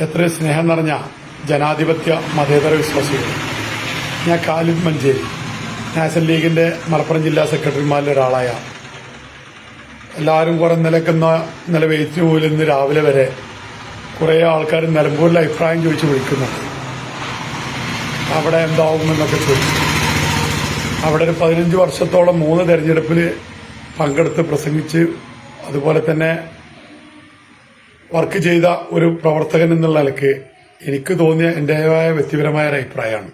എത്ര സ്നേഹം നിറഞ്ഞ ജനാധിപത്യ മതേതര വിശ്വാസികൾ. ഞാൻ കാലിദ് മഞ്ചേരി. നാഷണൽ ലീഗിന്റെ മലപ്പുറം ജില്ലാ സെക്രട്ടറിമാരിൽ ഒരാളായ. എല്ലാവരും കുറെ നിലക്കുന്ന നില വെയിറ്റ് പോലും ഇന്ന് രാവിലെ വരെ കുറെ ആൾക്കാർ നിലമ്പൂരിലെ അഭിപ്രായം ചോദിച്ച് വിളിക്കുന്നുണ്ട്. അവിടെ എന്താവുമെന്നൊക്കെ ചോദിച്ചു. അവിടെ ഒരു പതിനഞ്ച് വർഷത്തോളം മൂന്ന് തെരഞ്ഞെടുപ്പിൽ പങ്കെടുത്ത് പ്രസംഗിച്ച് അതുപോലെ തന്നെ വർക്ക് ചെയ്ത ഒരു പ്രവർത്തകൻ എന്നുള്ള നിലയ്ക്ക് എനിക്ക് തോന്നിയ എന്റേതായ വ്യക്തിപരമായ ഒരു അഭിപ്രായമാണ്.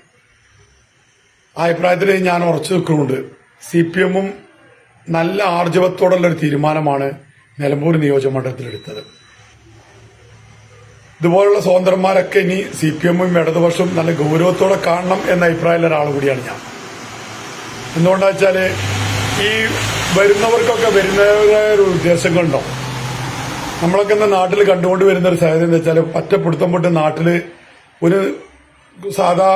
ആ അഭിപ്രായത്തിൽ ഞാൻ ഉറച്ചു നിൽക്കുന്നുണ്ട്. സി പി എമ്മും നല്ല ആർജവത്തോടുള്ള ഒരു തീരുമാനമാണ് നിലമ്പൂർ നിയോജകമണ്ഡലത്തിലെടുത്തത് ഇതുപോലുള്ള സ്വതന്ത്രന്മാരൊക്കെ ഇനി സി പി എമ്മും ഇടതുപക്ഷവും നല്ല ഗൗരവത്തോടെ കാണണം എന്ന അഭിപ്രായമുള്ള ഒരാൾ കൂടിയാണ് ഞാൻ. എന്തുകൊണ്ടാ വെച്ചാൽ ഈ വരുന്നവർക്കൊക്കെ വരുന്നവരായ ഒരു ഉദ്ദേശങ്ങളുണ്ടാവും. നമ്മളൊക്കെ ഇന്ന് നാട്ടിൽ കണ്ടുകൊണ്ട് വരുന്ന ഒരു സാഹചര്യം എന്ന് വെച്ചാൽ പറ്റ പിടുത്തം പൊട്ട് നാട്ടിൽ ഒരു സാധാ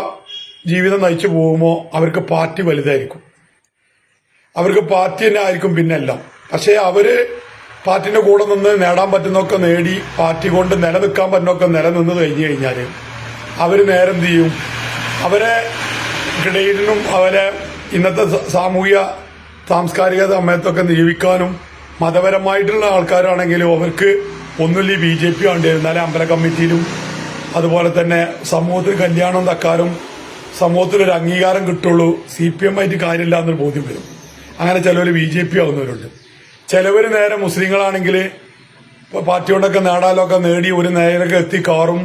ജീവിതം നയിച്ചു പോകുമ്പോൾ അവർക്ക് പാർട്ടി വലുതായിരിക്കും. അവർക്ക് പാർട്ടി തന്നെ ആയിരിക്കും പിന്നെല്ലാം. പക്ഷേ അവർ പാർട്ടിന്റെ കൂടെ നിന്ന് നേടാൻ പറ്റുന്നൊക്കെ നേടി പാർട്ടി കൊണ്ട് നിലനിൽക്കാൻ പറ്റുന്നൊക്കെ നിലനിന്ന് കഴിഞ്ഞു കഴിഞ്ഞാൽ അവർ നേരെന്ത് ചെയ്യും? അവരെ ഇടയിലും അവരെ ഇന്നത്തെ സാമൂഹിക സാംസ്കാരിക സമയത്തൊക്കെ ജീവിക്കാനും മതപരമായിട്ടുള്ള ആൾക്കാരാണെങ്കിലും അവർക്ക് ഒന്നുമില്ല ബി ജെ പി ഉണ്ട് എന്നാലേ അമ്പല കമ്മിറ്റിയിലും അതുപോലെ തന്നെ സമൂഹത്തിൽ കല്യാണം തക്കാലും സമൂഹത്തിൽ ഒരു അംഗീകാരം കിട്ടുള്ളൂ. സി പി എം ആയിട്ട് കാര്യമില്ല എന്നൊരു ബോധ്യം വരും. അങ്ങനെ ചിലവർ ബി ജെ പി ആവുന്നവരുണ്ട്. ചിലവർ നേരെ മുസ്ലിങ്ങളാണെങ്കിൽ ഇപ്പോൾ കൊണ്ടൊക്കെ നേടാലൊക്കെ നേടി ഒരു നേരൊക്കെ എത്തി കാറും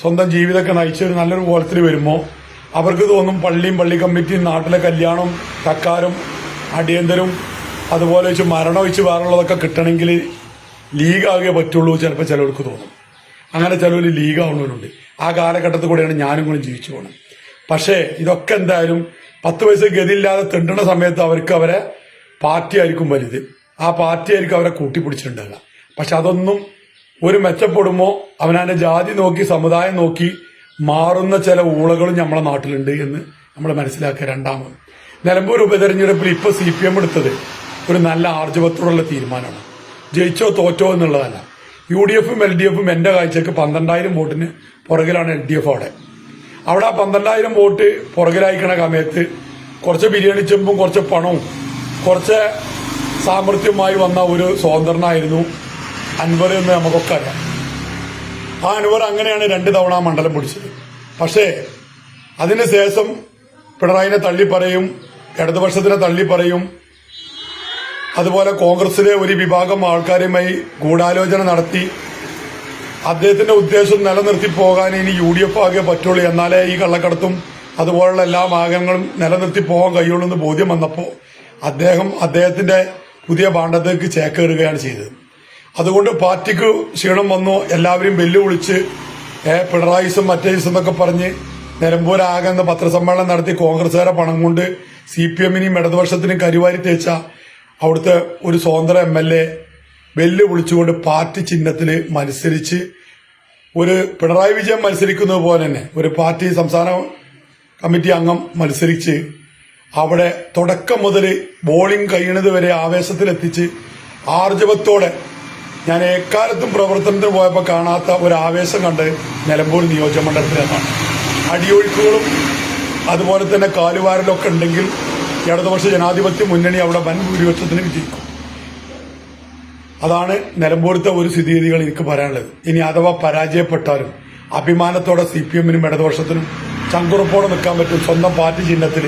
സ്വന്തം ജീവിതമൊക്കെ നയിച്ച ഒരു നല്ലൊരു കോലത്തിൽ വരുമ്പോൾ അവർക്ക് തോന്നും പള്ളിയും പള്ളി കമ്മിറ്റിയും നാട്ടിലെ കല്യാണം തക്കാരും അടിയന്തരും അതുപോലെ വെച്ച് മരണം വെച്ച് വേറുള്ളതൊക്കെ കിട്ടണമെങ്കിൽ ലീഗാകെ പറ്റുള്ളൂ ചിലപ്പോൾ ചിലവർക്ക് തോന്നും. അങ്ങനെ ചിലവർ ലീഗാവുന്നവരുണ്ട്. ആ കാലഘട്ടത്തിൽ കൂടെയാണ് ഞാനും കൂടെ ജീവിച്ചു പോകുന്നത് പക്ഷേ ഇതൊക്കെ എന്തായാലും പത്ത് വയസ്സ് ഗതിയില്ലാതെ തിണ്ടണ സമയത്ത് അവർക്ക് അവരെ പാർട്ടി ആയിരിക്കും വലുത്. ആ പാർട്ടി ആയിരിക്കും അവരെ കൂട്ടിപ്പിടിച്ചിട്ടുണ്ടാകുക പക്ഷെ അതൊന്നും ഒരു മെച്ചപ്പെടുമ്പോൾ അവനവന്റെ ജാതി നോക്കി സമുദായം നോക്കി മാറുന്ന ചില ഊളകളും നമ്മളെ നാട്ടിലുണ്ട് എന്ന് നമ്മൾ മനസ്സിലാക്കുക രണ്ടാമത്. നിലമ്പൂർ ഉപതെരഞ്ഞെടുപ്പിൽ ഇപ്പൊ സി പി എം എടുത്തത് ഒരു നല്ല ആർജവത്തോടുള്ള തീരുമാനമാണ്. ജയിച്ചോ തോറ്റോ എന്നുള്ളതല്ല. യു ഡി എഫും എൽ ഡി എഫും എന്റെ കാഴ്ചക്ക് പന്ത്രണ്ടായിരം വോട്ടിന് പുറകിലാണ് എൽ ഡി എഫ് അവിടെ. അവിടെ ആ പന്ത്രണ്ടായിരം വോട്ട് പുറകിലായിക്കണ സമയത്ത് കുറച്ച് ബിരിയാണി ചെമ്പും കുറച്ച് പണവും കുറച്ച് സാമർഥ്യമായി വന്ന ഒരു സ്വതന്ത്രനായിരുന്നു അൻവർ എന്ന് നമുക്കൊക്കെ അറിയാം. ആ അൻവർ അങ്ങനെയാണ് രണ്ട് തവണ മണ്ഡലം പിടിച്ചത്. പക്ഷേ അതിനുശേഷം പിണറായിനെ തള്ളിപ്പറയും ഇടതുപക്ഷത്തിനെ തള്ളിപ്പറയും അതുപോലെ കോൺഗ്രസിലെ ഒരു വിഭാഗം ആൾക്കാരുമായി ഗൂഢാലോചന നടത്തി. അദ്ദേഹത്തിന്റെ ഉദ്ദേശം നിലനിർത്തി പോകാൻ ഇനി യു ഡി എഫ് ആകെ പറ്റുള്ളൂ. എന്നാലേ ഈ കള്ളക്കടത്തും അതുപോലുള്ള എല്ലാ ഭാഗങ്ങളും നിലനിർത്തി പോകാൻ കഴിയുള്ളൂ എന്ന് ബോധ്യം വന്നപ്പോൾ അദ്ദേഹം അദ്ദേഹത്തിന്റെ പുതിയ ഭാണ്ഡത്തേക്ക് ചേക്കേറുകയാണ് ചെയ്തത്. അതുകൊണ്ട് പാർട്ടിക്ക് ക്ഷീണം വന്നു. എല്ലാവരും വെല്ലുവിളിച്ച് പിണറായിസും മറ്റേസും എന്നൊക്കെ പറഞ്ഞ് നിലമ്പൂരാകെ എന്ന പത്രസമ്മേളനം നടത്തി കോൺഗ്രസുകാരെ പണം കൊണ്ട് സി പി എമ്മിനെയും ഇടതുപക്ഷത്തിനും കരുവാരി തേച്ച അവിടുത്തെ ഒരു സ്വതന്ത്ര എം എൽ എ വെല്ലുവിളിച്ചുകൊണ്ട് പാർട്ടി ചിഹ്നത്തിൽ മത്സരിച്ച് ഒരു പിണറായി വിജയൻ മത്സരിക്കുന്നത് പോലെ തന്നെ ഒരു പാർട്ടി സംസ്ഥാന കമ്മിറ്റി അംഗം മത്സരിച്ച് അവിടെ തുടക്കം മുതൽ ബോളിംഗ് കഴിയണത് വരെ ആവേശത്തിലെത്തിച്ച് ആർജവത്തോടെ ഞാൻ എക്കാലത്തും പ്രവർത്തനത്തിന് പോയപ്പോൾ കാണാത്ത ഒരു ആവേശം കണ്ട് നിലമ്പൂർ നിയോജക മണ്ഡലത്തിലാണ്. അടിയൊഴുക്കുകളും അതുപോലെ തന്നെ കാലുവാരലൊക്കെ ഉണ്ടെങ്കിൽ ഇടതുപക്ഷ ജനാധിപത്യ മുന്നണി അവിടെ വൻ ഭൂരിപക്ഷത്തിന് വിജയിക്കും. അതാണ് നിലമ്പൂരത്തെ ഒരു സ്ഥിതിഗതികൾ എനിക്ക് പറയാനുള്ളത്. ഇനി അഥവാ പരാജയപ്പെട്ടാലും അഭിമാനത്തോടെ സി പി എമ്മിനും ഇടതുപക്ഷത്തിനും ചങ്കുറപ്പോടെ നിൽക്കാൻ പറ്റും. സ്വന്തം പാർട്ടി ചിഹ്നത്തിൽ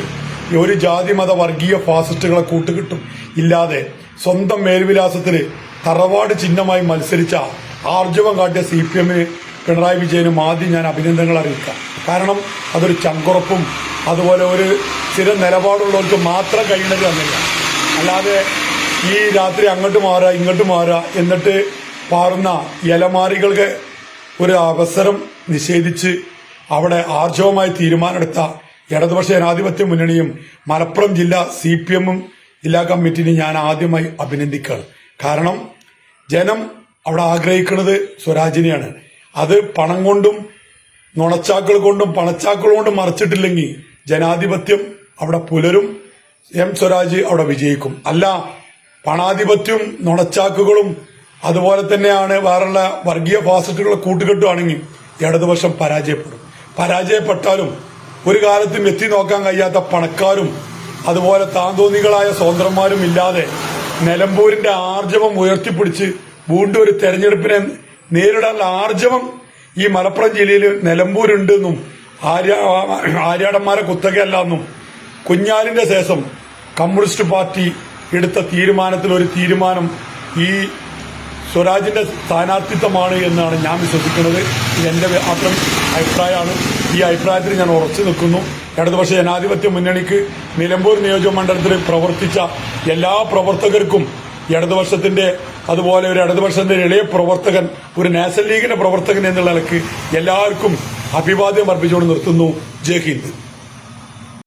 ഒരു ജാതി മത വർഗീയ ഫാസിസ്റ്റുകളെ കൂട്ടുകിട്ടും ഇല്ലാതെ സ്വന്തം മേൽവിലാസത്തിൽ തറവാട് ചിഹ്നമായി മത്സരിച്ച ആർജവം കാട്ടിയ സി പി എമ്മിന് പിണറായി വിജയനും ആദ്യം ഞാൻ അഭിനന്ദനങ്ങൾ അറിയിക്കാം. കാരണം അതൊരു ചങ്കുറപ്പും അതുപോലെ ഒരു സ്ഥിര നിലപാടുള്ളവർക്ക് മാത്രം കഴിയുന്നത് തന്നില്ല അല്ലാതെ ഈ രാത്രി അങ്ങോട്ട് മാറുക ഇങ്ങോട്ട് മാറുക എന്നിട്ട് പാറുന്ന ഇലമാരികൾക്ക് ഒരു അവസരം നിഷേധിച്ച് അവിടെ ആർജവമായി തീരുമാനമെടുത്ത ഇടതുപക്ഷ ജനാധിപത്യ മുന്നണിയും മലപ്പുറം ജില്ലാ സി പി എമ്മും ജില്ലാ കമ്മിറ്റിനെയും ഞാൻ ആദ്യമായി അഭിനന്ദിക്കുകയാണ്. കാരണം ജനം അവിടെ ആഗ്രഹിക്കുന്നത് സ്വരാജിനെയാണ്. അത് പണം കൊണ്ടും നുണച്ചാക്കൾ കൊണ്ടും പണച്ചാക്കൾ കൊണ്ടും മറച്ചിട്ടില്ലെങ്കിൽ ജനാധിപത്യം അവിടെ പുലരും. എം സ്വരാജ് അവിടെ വിജയിക്കും. അല്ല പണാധിപത്യം നുണച്ചാക്കുകളും അതുപോലെ തന്നെയാണ് വേറുള്ള വർഗീയ ഫാസിസ്റ്റുകളെ കൂട്ടുകെട്ടുവാണെങ്കിൽ ഇടതുപക്ഷം പരാജയപ്പെടും. പരാജയപ്പെട്ടാലും ഒരു കാലത്തും എത്തി നോക്കാൻ കഴിയാത്ത പണക്കാരും അതുപോലെ താന്തോന്നികളായ സ്വതന്ത്രന്മാരും ഇല്ലാതെ നിലമ്പൂരിന്റെ ആർജവം ഉയർത്തിപ്പിടിച്ച് വീണ്ടും ഒരു തെരഞ്ഞെടുപ്പിനെ നേരിടാനുള്ള ആർജവം ഈ മലപ്പുറം ജില്ലയിൽ നിലമ്പൂരുണ്ടെന്നും ആര്യ ആര്യാടന്മാരെ കുത്തകയല്ലാന്നും കുഞ്ഞാലിന്റെ ശേഷം കമ്മ്യൂണിസ്റ്റ് പാർട്ടി എടുത്ത തീരുമാനത്തിൽ ഒരു തീരുമാനം ഈ സ്വരാജിന്റെ സ്ഥാനാർത്ഥിത്വമാണ് എന്നാണ് ഞാൻ വിശ്വസിക്കുന്നത്. ഇതെന്റെ മാത്രം അഭിപ്രായമാണ്. ഈ അഭിപ്രായത്തിൽ ഞാൻ ഉറച്ചു നിൽക്കുന്നു. ഇടതുപക്ഷ ജനാധിപത്യ മുന്നണിക്ക് നിലമ്പൂർ നിയോജക മണ്ഡലത്തിൽ പ്രവർത്തിച്ച എല്ലാ പ്രവർത്തകർക്കും ഇടതുപക്ഷത്തിന്റെ അതുപോലെ ഒരു ഇടതുപക്ഷത്തിന്റെ ഇളയ പ്രവർത്തകൻ ഒരു നാഷണൽ ലീഗിന്റെ പ്രവർത്തകൻ എന്നുള്ള നിലയ്ക്ക് എല്ലാവർക്കും അഭിവാദ്യം അർപ്പിച്ചുകൊണ്ട് നിർത്തുന്നു. ജയ് ഹിന്ദ്.